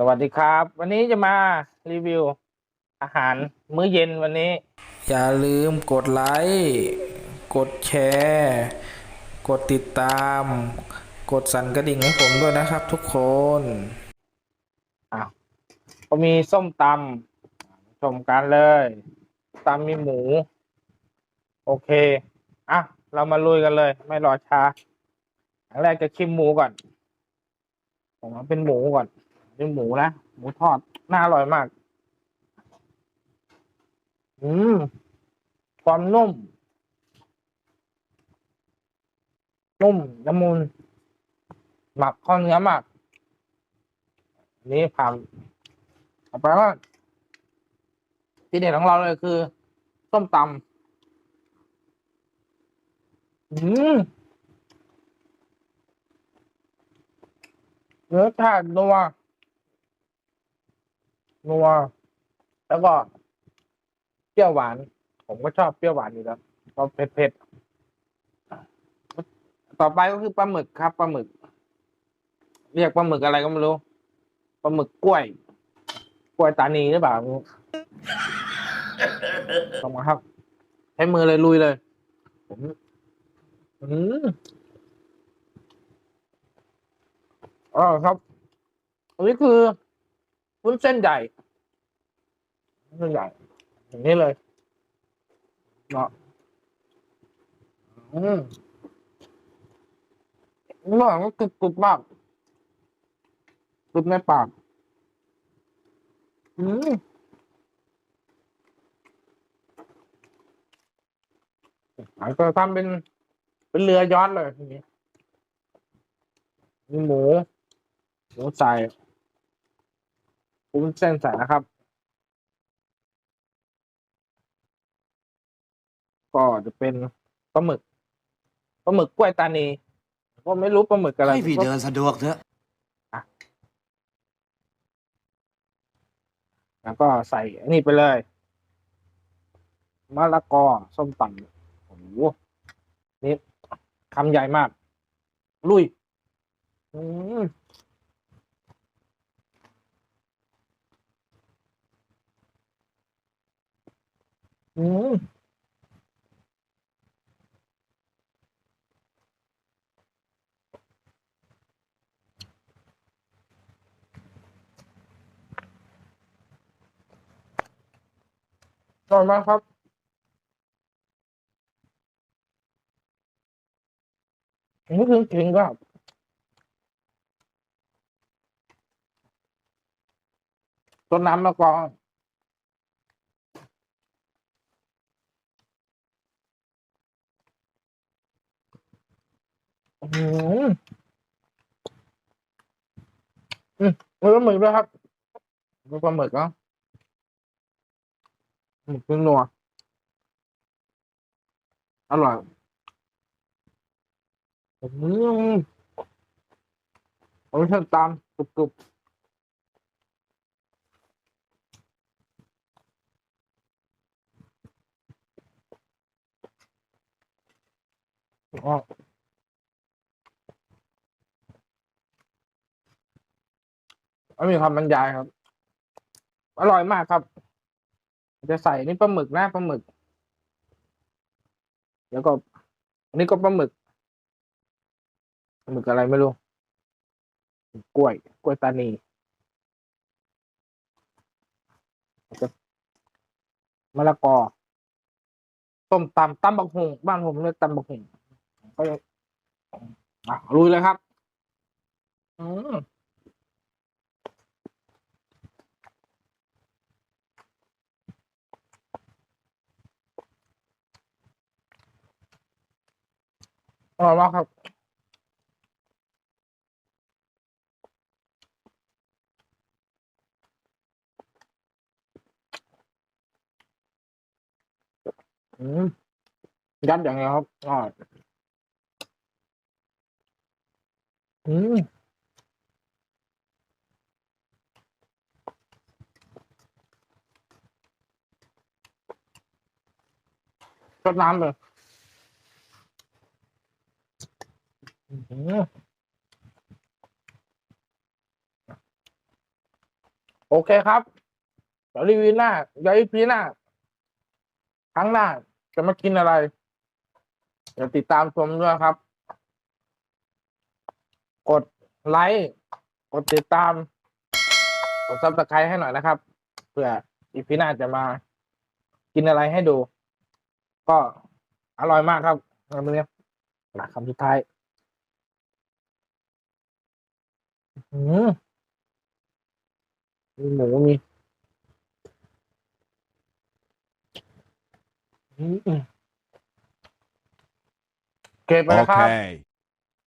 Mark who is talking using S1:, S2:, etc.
S1: สวัสดีครับ วันนี้จะมารีวิว อาหารมื้อเย็นวันนี้
S2: อย่าลืมกดไลค์กดแชร์ กดติดตาม กดสั่นกระดิ่งให้ผมด้วยนะครับทุกคน
S1: อ้าวก็มีส้มตำชมกันเลยตำมีหมู โอเคอะเรามาลุยกันเลย ไม่รอช้าอย่างแรกจะชิมหมูก่อนผมเอาเป็นหมูก่อนเป็ นหมูนะ หมูทอด น่าอร่อยมาก อืม ความนุ่ม นุ่มละมุน หมักข้อเนื้อมาก นี่ผ่านต่อไปว่าที่เด็ดของเราเลยคือ ส้มตำอืมเนื้อชาตินัว นัว แล้วก็เปรี้ยวหวาน ผมก็ชอบเปรี้ยวหวานอยู่แล้วก็เผ็ดเผ็ดๆต่อไปก็คือปลาหมึกครับปลาหมึก เรียกปลาหมึกอะไรก็ไม่รู้ปลาหมึกกล้วย กล้วยตานีหรือเปล่าไม่รู้ลองมาครับ ใช้มือเลยลุยเลย ผมอืมอ๋อครับอันนี้คือ วุ้นเส้นใหญ่เส้นใหญ่อย่างนี้เลยเนาะอืมอร่อยก็กรุบกรุบมากกรุบในปาก อืมอาจจะทำเป็น เป็นเรือยอนเลยทีนี้มีหมูหมูใส่ ปุ้นเส้นใส่นะครับ ก็จะเป็นปลาหมึกปลาหมึกกล้วยตานีก็ไม่รู้ปลาหมึกอะไร
S3: ให้พี่เดินสะดวกเถอะ
S1: แล้วก็ใส่อันนี้ไปเลยมะละกอส้มตำโอ้โหนี่คำใหญ่มาก ลุย อืม อืมอร่อยมากครับนี่คือจริงครับต้นน้ำมะกอก อืมอืมมีปลาหมึกด้วยครับมีปลาหมึกเนาะหมึกเป็นนัวอร่อยอืมผมชอบตามกรุบๆอ๋อ ไม่มีคำบรรยายครับ อร่อยมากครับ จะใส่นี่ปลาหมึกนะปลาหมึก แล้วก็อันนี้ก็ปลาหมึกปลาหมึกอะไรไม่รู้ กล้วย กล้วยตานีมะละกอต้มตำตำบักหุงบ้านผมเรียกตำบักหุงก็อะลุยเลยครับ อืม อร่อยมากครับ อืมยัดอย่างเงี้ยครับอร่อยอืมรดน้ำเลยอืม โอเคครับเดี๋ยวรีวิวหน้าเดี๋ยวอีพีหน้าครั้งหน้าจะมากินอะไรเดี๋ยวติดตามชมด้วยครับ กดไลค์กดติดตาม กดซับสไครต์ให้หน่อยนะครับเพื่ออีพีหน้าจะมากินอะไรให้ดู ก็อร่อยมากครับแล้วมื้อนี้หลักคำสุดท้าย อืม ngủ nha ok. Bye
S3: okay.